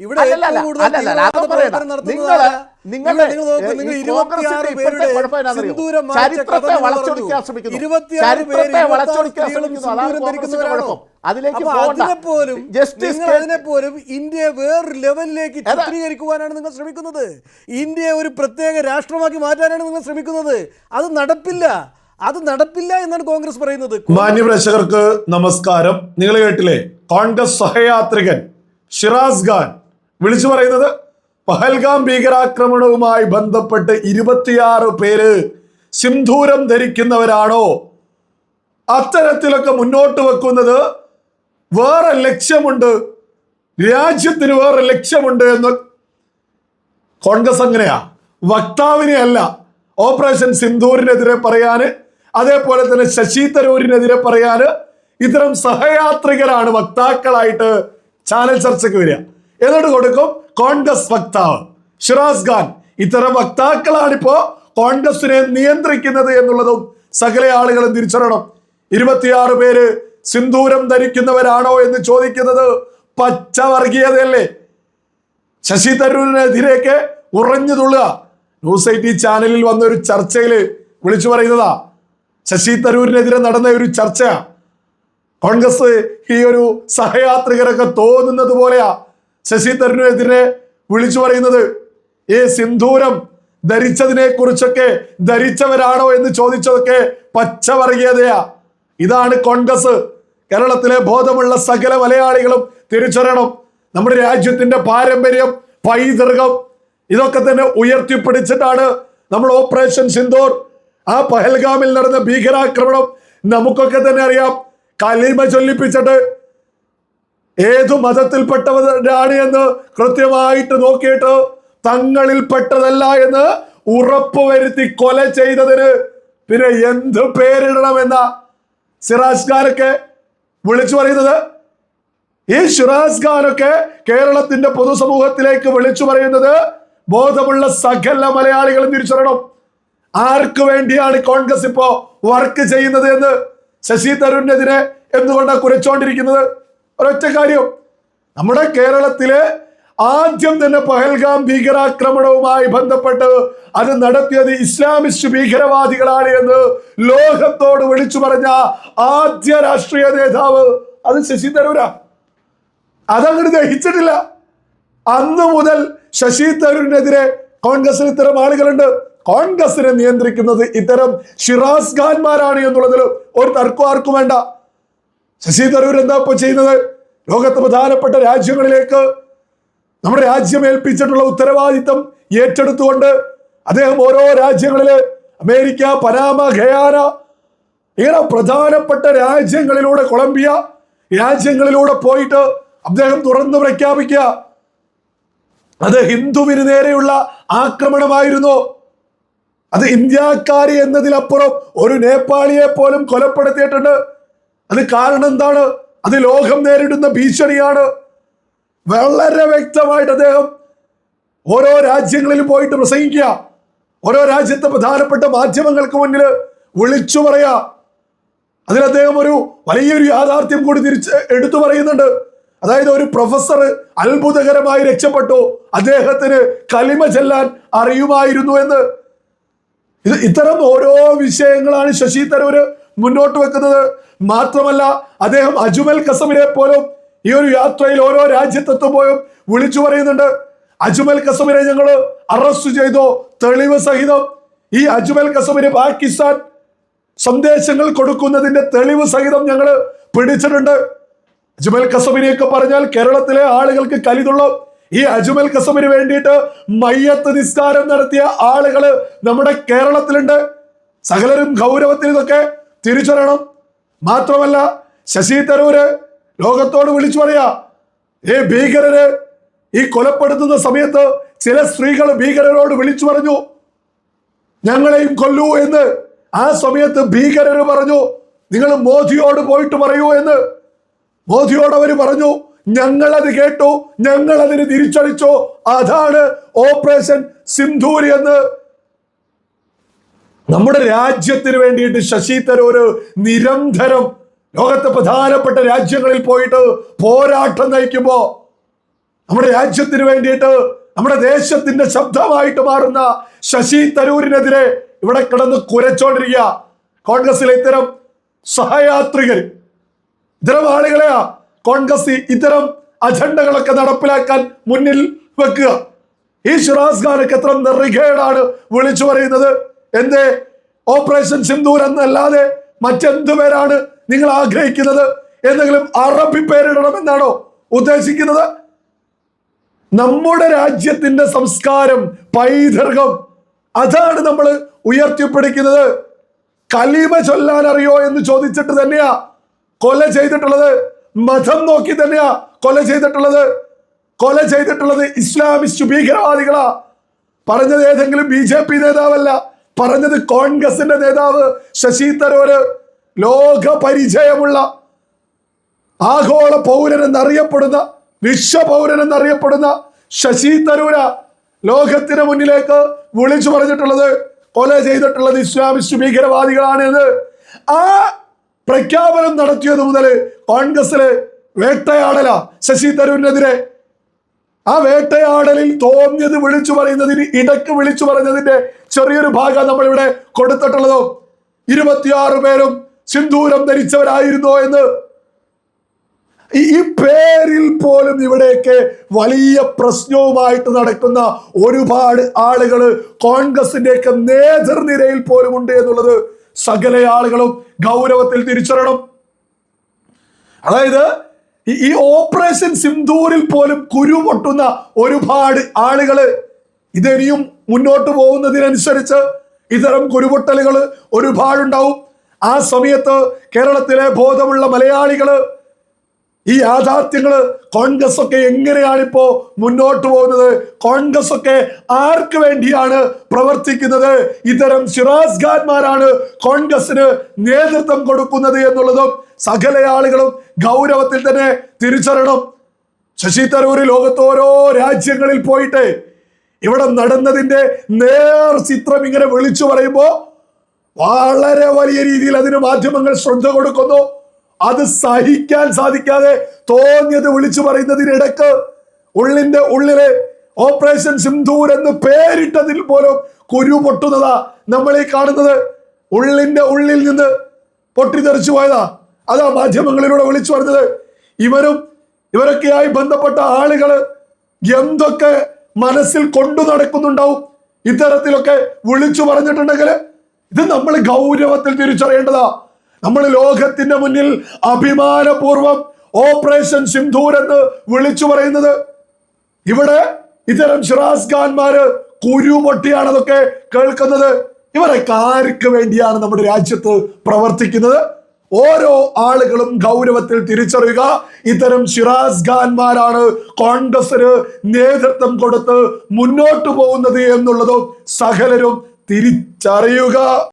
ഇവിടെ അല്ലല്ല, ഏറ്റവും കൂടുതൽ അല്ലല്ല, തീവ്രവാദ അതൊന്നും പറയണ്ട. പ്രവർത്തനം നടത്തുന്നത് നിങ്ങൾ ആരാ? നിങ്ങളുടെ നിങ്ങൾ നിങ്ങൾ 26 ഇപ്പോഴത്തെ പേരുടെ കുഴപ്പം എന്നാണെന്നറിയോ? സിന്ദൂരം മായ്ച്ച ചരിത്രത്തെ വളച്ചൊടിക്കാൻ ശ്രമിക്കുന്നു. 26 ചരിത്രത്തെ പേര്, 26 വളച്ചൊടിക്കാൻ ശ്രമിക്കുന്നു. അതാണ് സിന്ദൂരം കോൺഗ്രസിന്റെ ധരിക്കുന്നവരാണോ? കുഴപ്പം. അതിലേക്ക് അപ്പൊ പോകണ്ട. അതിനെപ്പോലും ജസ്റ്റിസ് നിങ്ങൾ കെ- അതിനെപ്പോലും ഇന്ത്യയെ വേറൊരു ലെവലിലേക്ക്? ചിത്രീകരിക്കുവാനാണ് നിങ്ങൾ ശ്രമിക്കുന്നത് ഇന്ത്യയെ ഒരു പ്രത്യേക രാഷ്ട്രമാക്കി മാറ്റാനാണ് നിങ്ങൾ ശ്രമിക്കുന്നത് അത് നടപ്പില്ല അത് നടപ്പില്ല എന്നാണ് കോൺഗ്രസ് പറയുന്നത് മാന്യ മാന്യപ്രേക്ഷകർക്ക് നമസ്കാരം നിങ്ങൾ കേട്ടില്ലേ കോൺഗ്രസ് സഹയാത്രികൻ ഷിറാസ് ഖാൻ വിളിച്ചു പറയുന്നത് പഹൽഗാം ഭീകരാക്രമണവുമായി ബന്ധപ്പെട്ട് ഇരുപത്തിയാറ് പേര് സിന്ധൂരം ധരിക്കുന്നവരാണോ? അത്തരത്തിലൊക്കെ മുന്നോട്ട് വെക്കുന്നത് വേറെ ലക്ഷ്യമുണ്ട്. രാജ്യത്തിന് വേറെ ലക്ഷ്യമുണ്ട് എന്ന് കോൺഗ്രസ് അങ്ങനെയാ. വക്താവിനെ അല്ല ഓപ്പറേഷൻ സിന്ധൂരിനെതിരെ പറയാന് അതേപോലെ തന്നെ ശശി തരൂരിനെതിരെ പറയാന് ഇത്തരം സഹയാത്രികരാണ് വക്താക്കളായിട്ട് ചാനൽ ചർച്ചയ്ക്ക് വരിക. എന്നിട്ട് കൊടുക്കും? കോൺഗ്രസ് വക്താവ്. ഷിറാസ് ഖാൻ. ഇത്തരം വക്താക്കളാണിപ്പോ കോൺഗ്രസിനെ നിയന്ത്രിക്കുന്നത് എന്നുള്ളതും സകല ആളുകളും തിരിച്ചറിയണം. ഇരുപത്തിയാറ് പേര് സിന്ദൂരം ധരിക്കുന്നവരാണോ എന്ന് ചോദിക്കുന്നത് പച്ചവർഗീയതയല്ലേ? ശശി തരൂരിനെതിരെയൊക്കെ ഉറഞ്ഞു തുള്ളുക. ന്യൂസ് ടി ചാനലിൽ വന്ന ഒരു ചർച്ചയിൽ വിളിച്ചു പറയുന്നതാ. ശശി തരൂരിനെതിരെ നടന്ന ഒരു ചർച്ചയാ. കോൺഗ്രസ് ഈ ഒരു സഹയാത്രികരൊക്കെ തോന്നുന്നത് പോലെയാ. ശശി തരൂരിനെതിരെ വിളിച്ചു പറയുന്നത് ഈ സിന്ദൂരം ധരിച്ചതിനെ കുറിച്ചൊക്കെ ധരിച്ചവരാണോ എന്ന് ചോദിച്ചതൊക്കെ പച്ചവർഗീയതയാ. ഇതാണ് കോൺഗ്രസ്. കേരളത്തിലെ ബോധമുള്ള സകല മലയാളികളും തിരിച്ചറിയണം. നമ്മുടെ രാജ്യത്തിന്റെ പാരമ്പര്യം പൈതൃകം ഇതൊക്കെ തന്നെ ഉയർത്തിപ്പിടിച്ചിട്ടാണ് നമ്മൾ ഓപ്പറേഷൻ സിന്ദൂർ ആ പഹൽഗാമിൽ നടന്ന ഭീകരാക്രമണം നമുക്കൊക്കെ തന്നെ അറിയാം. കലിമ ചൊല്ലിപ്പിച്ചിട്ട് ഏതു മതത്തിൽപ്പെട്ടവരാണ് എന്ന് കൃത്യമായിട്ട് നോക്കിയിട്ട് തങ്ങളിൽപ്പെട്ടതല്ല എന്ന് ഉറപ്പുവരുത്തി കൊല ചെയ്തതിന് പിന്നെ എന്ത് പേരിടണമെന്ന സിറാജ് ഖാനൊക്കെ വിളിച്ചു പറയുന്നത്. ഈ ഷിറാസ് ഖാനൊക്കെ കേരളത്തിന്റെ പൊതുസമൂഹത്തിലേക്ക് വിളിച്ചു പറയുന്നത് ബോധമുള്ള സകല മലയാളികളും തിരിച്ചറിയണം. ആർക്ക് വേണ്ടിയാണ് കോൺഗ്രസ് ഇപ്പോ വർക്ക് ചെയ്യുന്നത് എന്ന് ശശി തരൂരിനെതിരെ എന്തുകൊണ്ടാണ് കുരച്ചോണ്ടിരിക്കുന്നത്? ഒരൊറ്റ കാര്യം. നമ്മുടെ കേരളത്തിലെ ആദ്യം തന്നെ പഹൽഗാം ഭീകരാക്രമണവുമായി ബന്ധപ്പെട്ട് അത് നടത്തിയത് ഇസ്ലാമിസ്റ്റ് ഭീകരവാദികളാണ് എന്ന് ലോകത്തോട് വിളിച്ചു പറഞ്ഞ ആദ്യ രാഷ്ട്രീയ നേതാവ് അത് ശശി തരൂരാ. അതങ്ങനെ ദഹിച്ചിട്ടില്ല. അന്ന് മുതൽ ശശി തരൂരിനെതിരെ കോൺഗ്രസിൽ ഇത്തരം ആളുകളുണ്ട്. കോൺഗ്രസിനെ നിയന്ത്രിക്കുന്നത് ഇത്തരം ഷിറാസ് ഖാൻമാരാണ് എന്നുള്ളതിൽ ഒരു തർക്കം ആർക്കും വേണ്ട. ശശി തരൂർ എന്താ ഇപ്പൊ ചെയ്യുന്നത്? ലോകത്ത് പ്രധാനപ്പെട്ട രാജ്യങ്ങളിലേക്ക് നമ്മുടെ രാജ്യം ഏൽപ്പിച്ചിട്ടുള്ള ഉത്തരവാദിത്തം ഏറ്റെടുത്തുകൊണ്ട് അദ്ദേഹം ഓരോ രാജ്യങ്ങളിൽ അമേരിക്ക പനാമ ഖയാന ഇങ്ങനെ പ്രധാനപ്പെട്ട രാജ്യങ്ങളിലൂടെ കൊളംബിയ രാജ്യങ്ങളിലൂടെ പോയിട്ട് അദ്ദേഹം തുറന്നു പ്രഖ്യാപിക്കുക. അത് ഹിന്ദുവിന് നേരെയുള്ള ആക്രമണമായിരുന്നു. അത് ഇന്ത്യക്കാരി എന്നതിലപ്പുറം ഒരു നേപ്പാളിയെ പോലും കൊലപ്പെടുത്തിയിട്ടുണ്ട്. അത് കാരണം എന്താണ്? അത് ലോകം നേരിടുന്ന ഭീഷണിയാണ്. വളരെ വ്യക്തമായിട്ട് അദ്ദേഹം ഓരോ രാജ്യങ്ങളിൽ പോയിട്ട് പ്രസംഗിക്കുക. ഓരോ രാജ്യത്തെ പ്രധാനപ്പെട്ട മാധ്യമങ്ങൾക്ക് മുന്നിൽ വിളിച്ചു പറയാ. അതിൽ അദ്ദേഹം ഒരു വലിയൊരു യാഥാർത്ഥ്യം കൂടി തിരിച്ച് എടുത്തു പറയുന്നുണ്ട്. അതായത് ഒരു പ്രൊഫസർ അത്ഭുതകരമായി രക്ഷപ്പെട്ടു. അദ്ദേഹത്തിന് കലിമ ചെല്ലാൻ അറിയുമായിരുന്നു എന്ന്. ഇത് ഇത്തരം ഓരോ വിഷയങ്ങളാണ് ശശി തരൂര് മുന്നോട്ട് വെക്കുന്നത്. മാത്രമല്ല അദ്ദേഹം അജുമൽ കസമിനെ പോലും ഈ ഒരു യാത്രയിൽ ഓരോ രാജ്യത്തെത്തുമ്പോഴും വിളിച്ചു പറയുന്നുണ്ട്. അജ്മൽ കസമിനെ ഞങ്ങൾ അറസ്റ്റ് ചെയ്തു. തെളിവ് സഹിതം ഈ അജ്മൽ കസമിന് പാകിസ്ഥാൻ സന്ദേശങ്ങൾ കൊടുക്കുന്നതിന്റെ തെളിവ് സഹിതം ഞങ്ങൾ പിടിച്ചിട്ടുണ്ട്. അജ്മൽ കസമിനെയൊക്കെ പറഞ്ഞാൽ കേരളത്തിലെ ആളുകൾക്ക് കലിതുള്ള. ഈ അജ്മൽ കസമിന് വേണ്ടിയിട്ട് മയ്യത്ത് നിസ്കാരം നടത്തിയ ആളുകൾ നമ്മുടെ കേരളത്തിലുണ്ട്. സകലരും ഗൗരവത്തിൽ ഇതൊക്കെ തിരിച്ചറിയണം. മാത്രമല്ല ശശി തരൂര് ലോകത്തോട് വിളിച്ചു പറയാ ഏ ഭീകരര് ഈ കൊലപ്പെടുത്തുന്ന സമയത്ത് ചില സ്ത്രീകൾ ഭീകരരോട് വിളിച്ചു പറഞ്ഞു. ഞങ്ങളെയും കൊല്ലൂ എന്ന് ആ സമയത്ത് ഭീകരര് പറഞ്ഞു. നിങ്ങൾ മോദിയോട് പോയിട്ട് പറയൂ എന്ന്. മോദിയോട് അവർ പറഞ്ഞു ഞങ്ങൾ അത് കേട്ടു ഞങ്ങൾ അതിന് തിരിച്ചടിച്ചു. അതാണ് ഓപ്പറേഷൻ സിന്ധൂരി എന്ന്. നമ്മുടെ രാജ്യത്തിന് വേണ്ടിയിട്ട് ശശി തരൂര് നിരന്തരം ലോകത്തെ പ്രധാനപ്പെട്ട രാജ്യങ്ങളിൽ പോയിട്ട് പോരാട്ടം നയിക്കുമ്പോ നമ്മുടെ രാജ്യത്തിന് വേണ്ടിയിട്ട് നമ്മുടെ ദേശത്തിന്റെ ശബ്ദമായിട്ട് മാറുന്ന ശശി തരൂരിനെതിരെ ഇവിടെ കിടന്ന് കുരച്ചോണ്ടിരിക്കുക. കോൺഗ്രസിലെ ഇത്തരം സഹയാത്രികർ ഇത്തരം ആളുകളെയാ കോൺഗ്രസ് ഇത്തരം അജണ്ടകളൊക്കെ നടപ്പിലാക്കാൻ മുന്നിൽ വെക്കുക. ഈ ഷിറാസ് ഖാനൊക്കെ എത്ര നെറികേടാണ് വിളിച്ചു പറയുന്നത്. എന്തേ? ഓപ്പറേഷൻ സിന്ദൂർ എന്നല്ലാതെ മറ്റെന്ത് പേരാണ് നിങ്ങൾ ആഗ്രഹിക്കുന്നത്? എന്തെങ്കിലും അറബി പേരിടണമെന്നാണോ ഉദ്ദേശിക്കുന്നത്? നമ്മുടെ രാജ്യത്തിന്റെ സംസ്കാരം പൈതൃകം അതാണ് നമ്മൾ ഉയർത്തിപ്പിടിക്കുന്നത്. കലീമ ചൊല്ലാൻ അറിയോ എന്ന് ചോദിച്ചിട്ട് തന്നെയാ കൊല ചെയ്തിട്ടുള്ളത്. മതം നോക്കി തന്നെയാ കൊല ചെയ്തിട്ടുള്ളത്. കൊല ചെയ്തിട്ടുള്ളത് ഇസ്ലാമിസ്റ്റ് ഭീകരവാദികളാ. പറഞ്ഞത് ഏതെങ്കിലും ബി ജെ പി നേതാവല്ല. പറഞ്ഞത് കോൺഗ്രസിന്റെ നേതാവ് ശശി തരൂര്. ലോക പരിചയമുള്ള ആഗോള പൗരൻ എന്നറിയപ്പെടുന്ന എന്നറിയപ്പെടുന്ന ശശി തരൂര ലോകത്തിന് മുന്നിലേക്ക് വിളിച്ചു പറഞ്ഞിട്ടുള്ളത് കൊല ചെയ്തിട്ടുള്ളത് ഇസ്ലാമിസ്റ്റ് ഭീകരവാദികളാണ് എന്ന് ആ പ്രഖ്യാപനം നടത്തിയത് മുതൽ കോൺഗ്രസിലെ വേട്ടയാടല ശശി തരൂരിനെതിരെ. ആ വേട്ടയാടലിൽ തോന്നിയത് വിളിച്ചു പറയുന്നതിന് ഇടയ്ക്ക് വിളിച്ചു പറഞ്ഞതിന്റെ ചെറിയൊരു ഭാഗം നമ്മൾ ഇവിടെ കൊടുത്തിട്ടുള്ളതോ. ഇരുപത്തിയാറ് പേരും സിന്ദൂരം ധരിച്ചവരായിരുന്നോ എന്ന്. ഈ- ഈ പേരിൽ പോലും ഇവിടെയൊക്കെ വലിയ പ്രശ്നവുമായിട്ട് നടക്കുന്ന ഒരുപാട് ആളുകൾ കോൺഗ്രസിന്റെയൊക്കെ നേതൃനിരയിൽ പോലും ഉണ്ട് എന്നുള്ളത് സകല ആളുകളും ഗൗരവത്തിൽ തിരിച്ചറിയണം. അതായത് ഈ- ഓപ്പറേഷൻ സിന്ധൂരിൽ പോലും കുരു പൊട്ടുന്ന ഒരുപാട് ആളുകൾ ഇതിനിയും മുന്നോട്ട് പോകുന്നതിനനുസരിച്ച് ഇത്തരം കുരുപൊട്ടലുകൾ ഒരുപാടുണ്ടാവും. ആ സമയത്ത് കേരളത്തിലെ ബോധമുള്ള മലയാളികൾ ഈ യാഥാർത്ഥ്യങ്ങൾ കോൺഗ്രസ് ഒക്കെ എങ്ങനെയാണ് ഇപ്പോ മുന്നോട്ട് പോകുന്നത്? കോൺഗ്രസ് ഒക്കെ ആർക്ക് വേണ്ടിയാണ് പ്രവർത്തിക്കുന്നത്? ഇത്തരം സിറാസ് ഖാൻമാരാണ് കോൺഗ്രസിന് നേതൃത്വം കൊടുക്കുന്നത് എന്നുള്ളതും സകല ആളുകളും ഗൗരവത്തിൽ തന്നെ തിരിച്ചറിയണം. ശശി തരൂർ ലോകത്ത് ഓരോ രാജ്യങ്ങളിൽ പോയിട്ട് ഇവിടെ നടന്നതിന്റെ നേർ ചിത്രം ഇങ്ങനെ വിളിച്ചു പറയുമ്പോ വളരെ വലിയ രീതിയിൽ അതിന് മാധ്യമങ്ങൾ ശ്രദ്ധ കൊടുക്കുന്നു. അത് സഹിക്കാൻ സാധിക്കാതെ തോന്നിയത് വിളിച്ചു പറയുന്നതിനിടക്ക് ഉള്ളിന്റെ ഉള്ളിലെ ഓപ്പറേഷൻ സിന്ധൂർ എന്ന് പേരിട്ടതിൽ പോലും കുരു പൊട്ടുന്നതാ നമ്മൾ ഈ കാണുന്നത്. ഉള്ളിന്റെ ഉള്ളിൽ നിന്ന് പൊട്ടിത്തെറിച്ചു പോയതാ. അതാ മാധ്യമങ്ങളിലൂടെ വിളിച്ചു പറഞ്ഞത്. ഇവരും ഇവരൊക്കെയായി ബന്ധപ്പെട്ട ആളുകൾ എന്തൊക്കെ മനസ്സിൽ കൊണ്ടു നടക്കുന്നുണ്ടാവും? ഇത്തരത്തിലൊക്കെ വിളിച്ചു പറഞ്ഞിട്ടുണ്ടെങ്കിൽ ഇത് നമ്മൾ ഗൗരവത്തിൽ തിരിച്ചറിയേണ്ടതാ. നമ്മൾ ലോകത്തിന്റെ മുന്നിൽ അഭിമാനപൂർവം ഓപ്പറേഷൻ സിന്ധൂർ എന്ന് വിളിച്ചു പറയുന്നത്. ഇവിടെ ഇത്തരം ഷിറാസ് ഖാൻമാര് കുരുപൊട്ടിയാണ് അതൊക്കെ കേൾക്കുന്നത്. ഇവരെ ആർക്ക് വേണ്ടിയാണ് നമ്മുടെ രാജ്യത്ത് പ്രവർത്തിക്കുന്നത്? ഓരോ ആളുകളും ഗൗരവത്തിൽ തിരിച്ചറിയുക ഇത്തരം ഷിറാസ് ഖാൻമാരാണ് കോൺഗ്രസിന് നേതൃത്വം കൊടുത്ത് മുന്നോട്ടു പോകുന്നത് എന്നുള്ളതും സകലരും തിരിച്ചറിയുക.